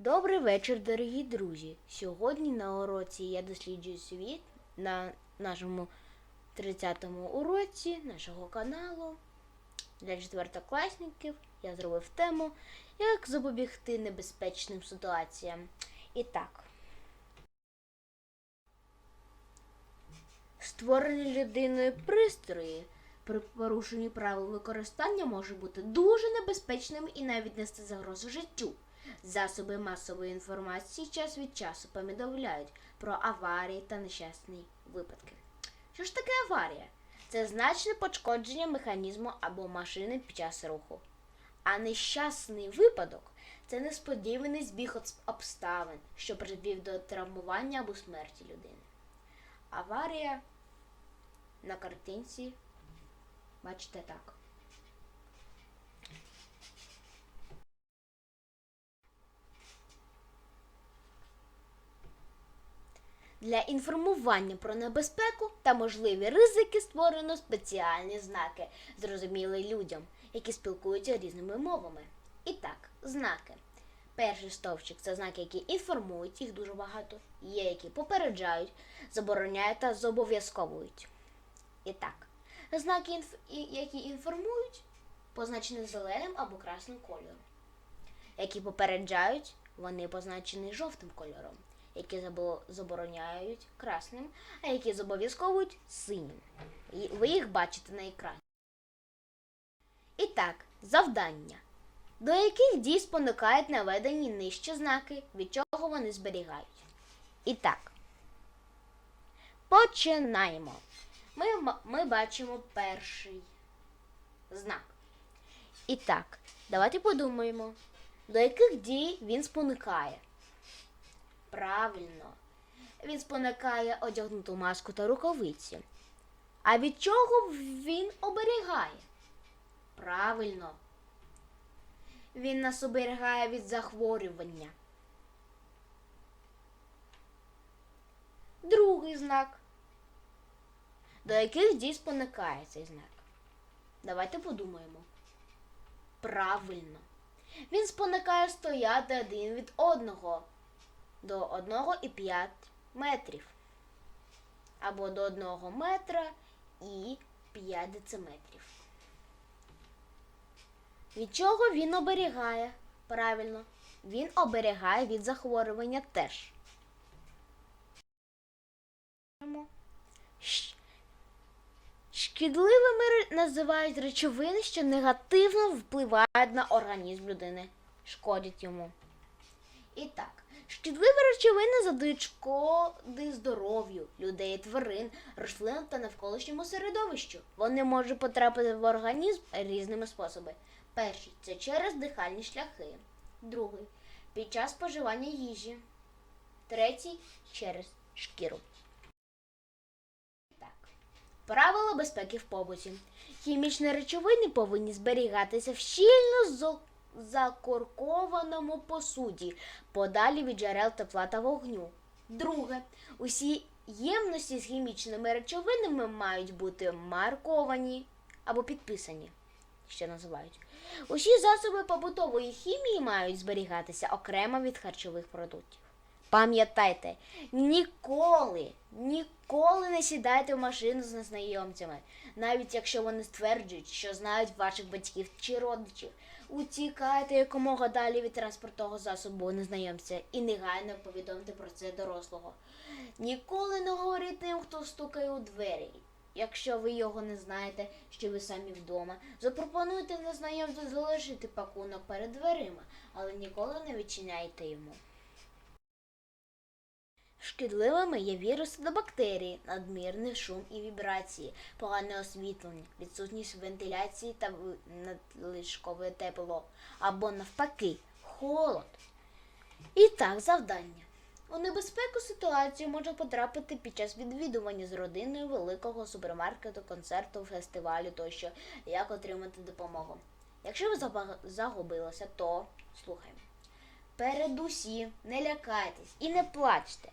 Добрий вечір, дорогі друзі. Сьогодні на уроці я досліджую світ на нашому 30-му уроці нашого каналу. Для четвертокласників я зробив тему Як запобігти небезпечним ситуаціям. І так. Створені людиною пристрої при порушенні правил використання може бути дуже небезпечним і навіть нести загрозу життю. Засоби масової інформації час від часу повідомляють про аварії та нещасні випадки. Що ж таке аварія? Це значне пошкодження механізму або машини під час руху. А нещасний випадок це несподіваний збіг обставин, що призвів до травмування або смерті людини. Аварія на картинці бачите так. Для інформування про небезпеку та можливі ризики створено спеціальні знаки, зрозумілі людям, які спілкуються різними мовами. І так, знаки. Перший стовпчик це знаки, які інформують, їх дуже багато. Є, які попереджають, забороняють та зобов'язковують. І так, знаки, інф- які інформують, позначені зеленим або красним кольором. Які попереджають, вони позначені жовтим кольором які забороняють красним, а які зобов'язковують синім. І Ви їх бачите на екрані. І так, завдання. До яких дій спонукають наведені нижче знаки, від чого вони зберігають. І так. Починаємо. Ми, ми бачимо перший знак. І так, давайте подумаємо, до яких дій він спонукає. Правильно. Він спонукає одягнуту маску та рукавиці. А від чого він оберігає? Правильно. Він нас оберігає від захворювання. Другий знак. До яких дій спонукає цей знак? Давайте подумаємо. Правильно. Він спонукає стояти один від одного до 1,5 метрів. Або до 1 метра і 5 дециметрів. Від чого він оберігає? Правильно, він оберігає від захворювання теж. Шкідливими називають речовини, що негативно впливають на організм людини, шкодять йому. І так, шкідливі речовини задають шкоди здоров'ю людей, тварин, рослин та навколишньому середовищу. Вони можуть потрапити в організм різними способами. Перший це через дихальні шляхи. Другий під час споживання їжі. Третій через шкіру. Так. Правила безпеки в побуті. Хімічні речовини повинні зберігатися в щільно зо- закоркованому посуді, подалі від джерел тепла та вогню. Друге, усі ємності з хімічними речовинами мають бути марковані або підписані, що називають. Усі засоби побутової хімії мають зберігатися окремо від харчових продуктів. Пам'ятайте, ніколи, ніколи не сідайте в машину з незнайомцями, навіть якщо вони стверджують, що знають ваших батьків чи родичів. Утікайте якомога далі від транспортного засобу незнайомця і негайно повідомте про це дорослого. Ніколи не говоріть тим, хто стукає у двері. Якщо ви його не знаєте, що ви самі вдома, запропонуйте незнайомцю залишити пакунок перед дверима, але ніколи не відчиняйте йому. Шкідливими є віруси та бактерії, надмірний шум і вібрації, погане освітлення, відсутність вентиляції та надлишкове тепло, або навпаки, холод. І так, завдання. У небезпеку ситуацію може потрапити під час відвідування з родиною великого супермаркету, концерту, фестивалю тощо, як отримати допомогу. Якщо ви загубилися, то слухаємо. Передусім, не лякайтесь і не плачте.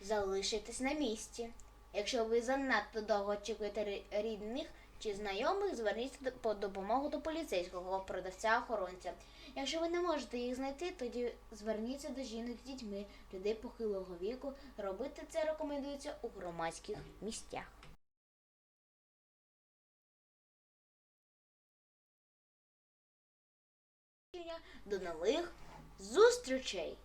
Залишитесь на місці. Якщо ви занадто довго очікуєте рідних чи знайомих, зверніться по допомогу до поліцейського продавця охоронця. Якщо ви не можете їх знайти, тоді зверніться до жінок з дітьми, людей похилого віку. Робити це рекомендується у громадських місцях. До нових зустрічей!